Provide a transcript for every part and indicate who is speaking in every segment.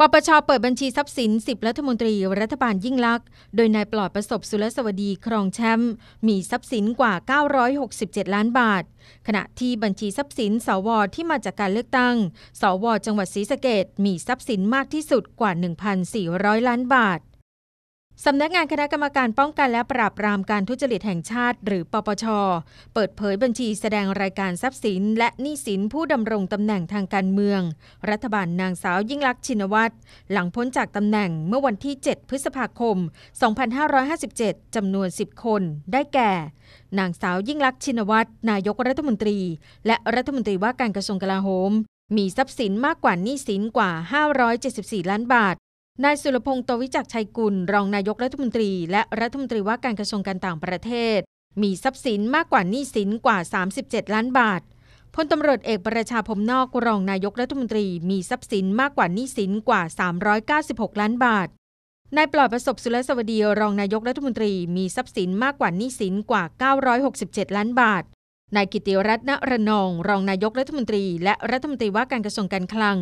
Speaker 1: ปปชเปิดบัญชีทรัพย์สิน 10 รัฐมนตรีรัฐบาลยิ่งลักษณ์โดยนายปลอดประสบสุรสวดีครองแชมป์มีทรัพย์สินกว่า 967 ล้านบาท ขณะที่บัญชีทรัพย์สินสวที่มาจากการเลือกตั้ง สวจังหวัดศรีสะเกดมีทรัพย์สินมากที่สุดกว่า 1,400 ล้านบาท สำนักงานคณะกรรมการป้องกันและปราบปรามการทุจริตแห่งชาติ หรือปปช เปิดเผยบัญชีแสดงรายการทรัพย์สิน และหนี้สินผู้ดำรงตำแหน่งทางการเมือง รัฐบาลนางสาวยิ่งลักษณ์ชินวัตรหลังพ้นจากตำแหน่งเมื่อวันที่ 7 พฤษภาคม 2557 จำนวน 10 คน ได้แก่ นางสาวยิ่งลักษณ์ชินวัตรนายกรัฐมนตรี และรัฐมนตรีว่าการกระทรวงกลาโหมมีทรัพย์สินมากกว่าหนี้สินกว่า 574 ล้านบาท นายสุรพงศ์โตวิจักชัยกุล รองนายกรัฐมนตรี และรัฐมนตรีว่าการกระทรวงการต่างประเทศ มีทรัพย์สินมากกว่าหนี้สินกว่า 37 ล้านบาทพลตำรวจเอกประชาพมนอกรองนายกรัฐมนตรีมีทรัพย์สินมากกว่าหนี้สินกว่า 396 ล้านบาทนายปลอดประสบสุรสวดีรองนายกรัฐมนตรีมีทรัพย์สินมากกว่าหนี้สินกว่า 967 ล้านบาท นายกิติรัตน์ระนอง รองนายกรัฐมนตรี และรัฐมนตรีว่าการกระทรวงการคลัง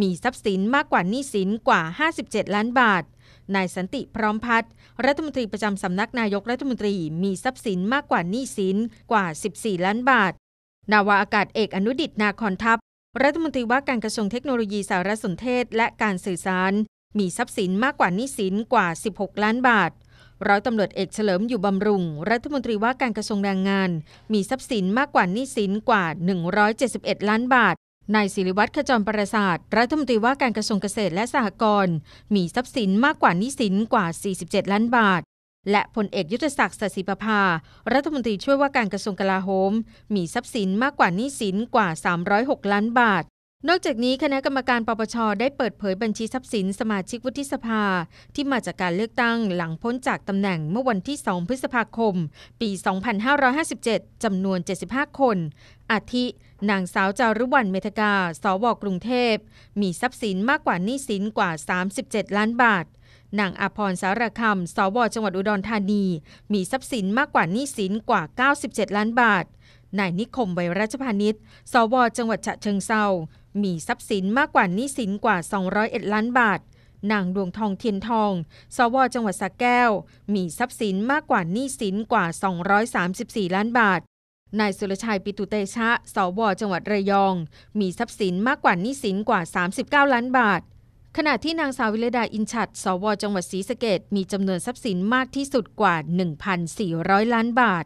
Speaker 1: มีทรัพย์สินมากกว่าหนี้สินกว่า 57 ล้านบาท นายสันติพร้อมพัฒน์รัฐมนตรีประจำสำนักนายกรัฐมนตรี มีทรัพย์สินมากกว่าหนี้สินกว่า 14 ล้านบาท นาวาอากาศเอกอนุดิตนาคอนทัพ รัฐมนตรีว่าการกระทรวงเทคโนโลยีสารสนเทศ และการสื่อสาร มีทรัพย์สินมากกว่าหนี้สินกว่า 16 ล้านบาท ร้อยตำรวจเอกเฉลิมอยู่บำรุง รัฐมนตรีว่าการกระทรวงแรงงาน มีทรัพย์สินมากกว่านี้สินกว่า 171 ล้านบาทนายศิริวัตรขจรประสาทรัฐมนตรีว่าการกระทรวงเกษตรและสหกรณ์มีทรัพย์สินมากกว่านี้สินกว่า 47 ล้านบาท และพลเอกยุทธศักดิ์สศิปภา รัฐมนตรีช่วยว่าการกระทรวงกลาโหม มีทรัพย์สินมากกว่านี้สินกว่า 306 ล้านบาท นอกจากนี้คณะกรรมการปปชได้เปิดเผยบัญชีทรัพย์สินสมาชิกวุฒิสภา ที่มาจากการเลือกตั้งหลังพ้นจากตำแหน่งเมื่อวันที่ 2 พฤษภาคม ปี 2557 จำนวน 75 คน อาทิ นางสาวจารุวรรณเมธกา สวกรุงเทพ มีทรัพย์สินมากกว่านี้สินกว่า 37 ล้านบาทนางอาพรสารคำ สวจังหวัดอุดรธานี มีทรัพย์สินมากกว่านี้สินกว่า 97 ล้านบาทนายนิคมไวรัชพานิชสวจังหวัดฉะเชิงเซา มีทรัพย์สินมากกว่านี้สินกว่า 201 ล้านบาท นางดวงทองเทียนทอง สวจังหวัดสระแก้ว มีทรัพย์สินมากกว่านี้สินกว่า 234 ล้านบาท นายสุรชัยปิตุเตชะ สวจังหวัดระยอง มีทรัพย์สินมากกว่านี้สินกว่า 39 ล้านบาทขณะที่นางสาววิเลดาอินชัด สวจังหวัดศรีสะเกดมีจำนวนทรัพย์สินมากที่สุดกว่า 1,400 ล้านบาท